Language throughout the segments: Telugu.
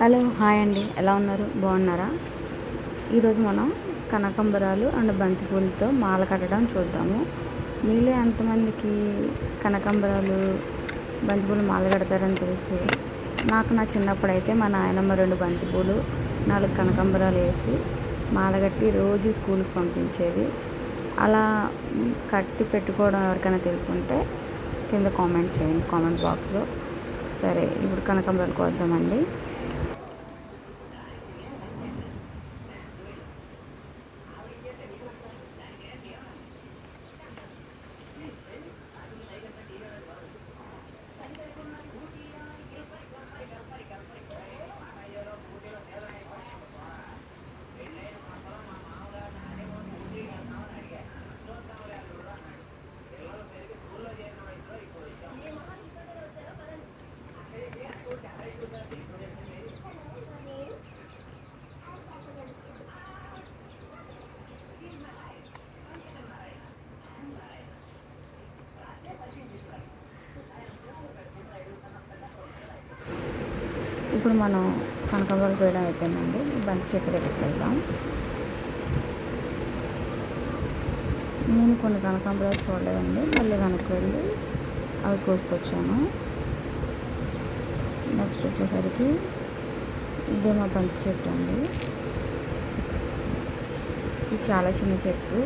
హలో హాయ్ అండి. ఎలా ఉన్నారు? బాగున్నారా? ఈరోజు మనం కనకంబరాలు అండ్ బంతిపూలతో మాల కట్టడం చూద్దాము. మీలో ఎంతమందికి కనకంబరాలు బంతిపూలు మాల కడతారని తెలుసు? నాకు నా చిన్నప్పుడు అయితే మా నాయనమ్మ రెండు బంతిపూలు నాలుగు కనకంబరాలు వేసి మాల కట్టి రోజు స్కూల్కి పంపించేది. అలా కట్టి పెట్టుకోవడం ఎవరికైనా తెలుసుంటే కింద కామెంట్ చేయండి కామెంట్ బాక్స్లో. సరే ఇప్పుడు కనకాంబరాలు కోద్దామండి ఇప్పుడు మనం కనకంబర వేయడం అయిపోయిందండి. బంతి చెట్టు దగ్గరికి వెళ్దాం నేను కొన్ని కనకాంబరాలు చూడలేదండి. మళ్ళీ వెనక్కి వెళ్ళి అవి కోసుకొచ్చాను. నెక్స్ట్ వచ్చేసరికి ఇదే మా బంతి చెట్టు అండి. ఇది చాలా చిన్న చెట్టు.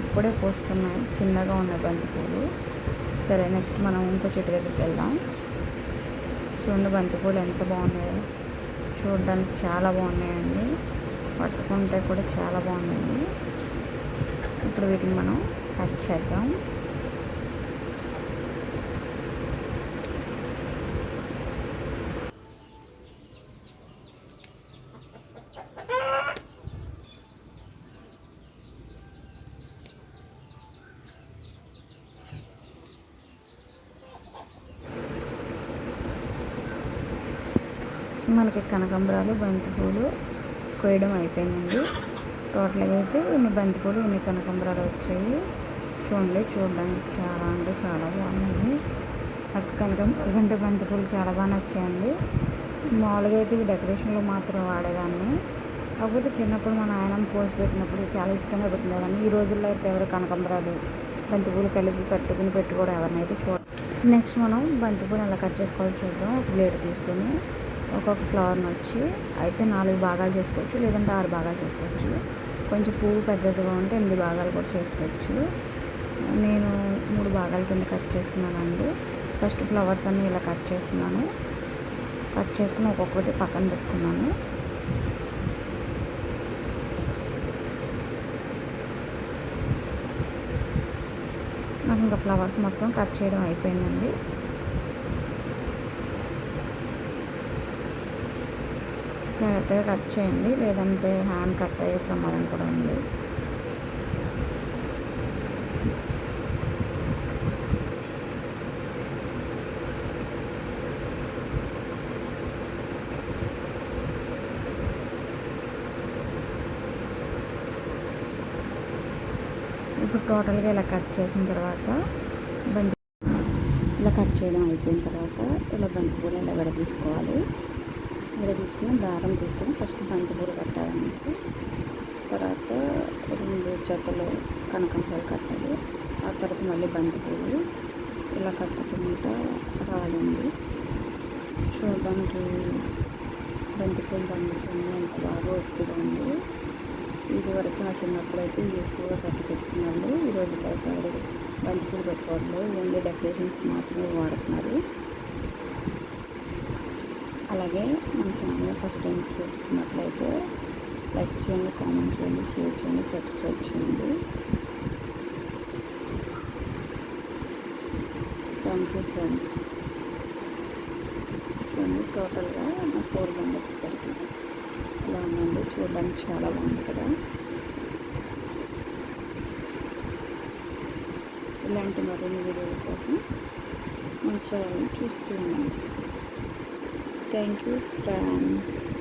ఇప్పుడే పోస్తున్నాయి. చిన్నగా ఉన్న బంతి పూలు. సరే నెక్స్ట్ మనం ఇంకో చెట్టు దగ్గరికి వెళ్దాం. చూడండి బంతిపూలు ఎంత బాగున్నాయో. చూడడానికి చాలా బాగున్నాయండి. పట్టుకుంటే కూడా చాలా బాగున్నాయి ఇప్పుడు వీటిని మనం కట్ చేద్దాం. మనకి కనకాంబరాలు బంతిపూలు కోయడం అయిపోయిందండి. టోటల్గా అయితే ఇన్ని బంతిపూలు ఇన్ని కనకాంబరాలు వచ్చాయి. చూడండి చూడడానికి చాలా అంటే చాలా బాగున్నాయి. నాకు కనకాంబరాలు కంటే బంతిపూలు చాలా బాగా నచ్చాయండి. మామూలుగా అయితే ఇవి డెకరేషన్లో మాత్రం వాడేదాన్ని. కాకపోతే చిన్నప్పుడు మా నాయనమ్మ పోసి పెట్టినప్పుడు చాలా ఇష్టంగా పెట్టినదాన్ని ఈ రోజుల్లో అయితే ఎవరు కనకాంబరాలు బంతిపూలు కలిపి కట్టుకుని పెట్టుకోవడం ఎవరినైతే చూడ నెక్స్ట్ మనం బంతిపూలు ఎలా కట్ చేసుకోవాలో చూద్దాం. ఒక ప్లేట్ తీసుకొని ఒక్కొక్క ఫ్లవర్ని వచ్చి అయితే నాలుగు భాగాలు చేసుకోవచ్చు లేదంటే ఆరు భాగాలు చేసుకోవచ్చు. కొంచెం పువ్వు పెద్దదిగా ఉంటే ఎనిమిది భాగాలు కూడా చేసుకోవచ్చు. నేను మూడు భాగాల కింద కట్ చేసుకున్నానండి. ఫస్ట్ ఫ్లవర్స్ అన్నీ ఇలా కట్ చేసుకున్నాను. కట్ చేసుకుని ఒక్కొక్కటి పక్కన పెట్టుకున్నాను. నాకు ఇంకా ఫ్లవర్స్ మొత్తం కట్ చేయడం అయిపోయిందండి. జాగ్రత్తగా కట్ చేయండి. లేదంటే హ్యాండ్ కట్ అయ్యే ప్రమాదం కూడా ఉంది. ఇప్పుడు టోటల్గా ఇలా కట్ చేసిన తర్వాత బంతి ఇలా కట్ చేయడం అయిపోయిన తర్వాత ఇలా బంతి కూడా ఇలా తీసుకోవాలి. ఇక్కడ తీసుకుని దారం తీసుకుని ఫస్ట్ బంతిపూలు కట్టాలన్నమాట. తర్వాత రెండు జతలు కనకాంబరాలు కట్టాలి. ఆ తర్వాత మళ్ళీ బంతిపూలు. ఇలా కట్టుకుంటూ రాలండి చూడడానికి బంతిపూలు పూలు ఎంత బాగా ఒత్తిగా ఉంది. ఇదివరకు నా చిన్నప్పుడు అయితే ఇది ఎక్కువగా కట్టి పెట్టుకున్నారు ఈ రోజుకైతే బంతిపూలు పెట్టుకోవట్లేదు. ఓన్లీ డెకరేషన్స్ మాత్రమే వాడుతున్నారు. అలాగే మన ఛానల్ ఫస్ట్ టైం చూసినట్లయితే లైక్ చేయండి కామెంట్ చేయండి షేర్ చేయండి సబ్స్క్రైబ్ చేయండి. థ్యాంక్ యూ ఫ్రెండ్స్ చూడండి టోటల్గా నా ఫోర్ బండి వచ్చేసరికి ఇలా ఉందండి. చూడడానికి చాలా బాగుంది కదా. ఇలాంటి మరిన్ని వీడియోల కోసం మన ఛానల్ని చూస్తూ ఉన్నాను థ్యాంక్ యూ ఫ్రెండ్స్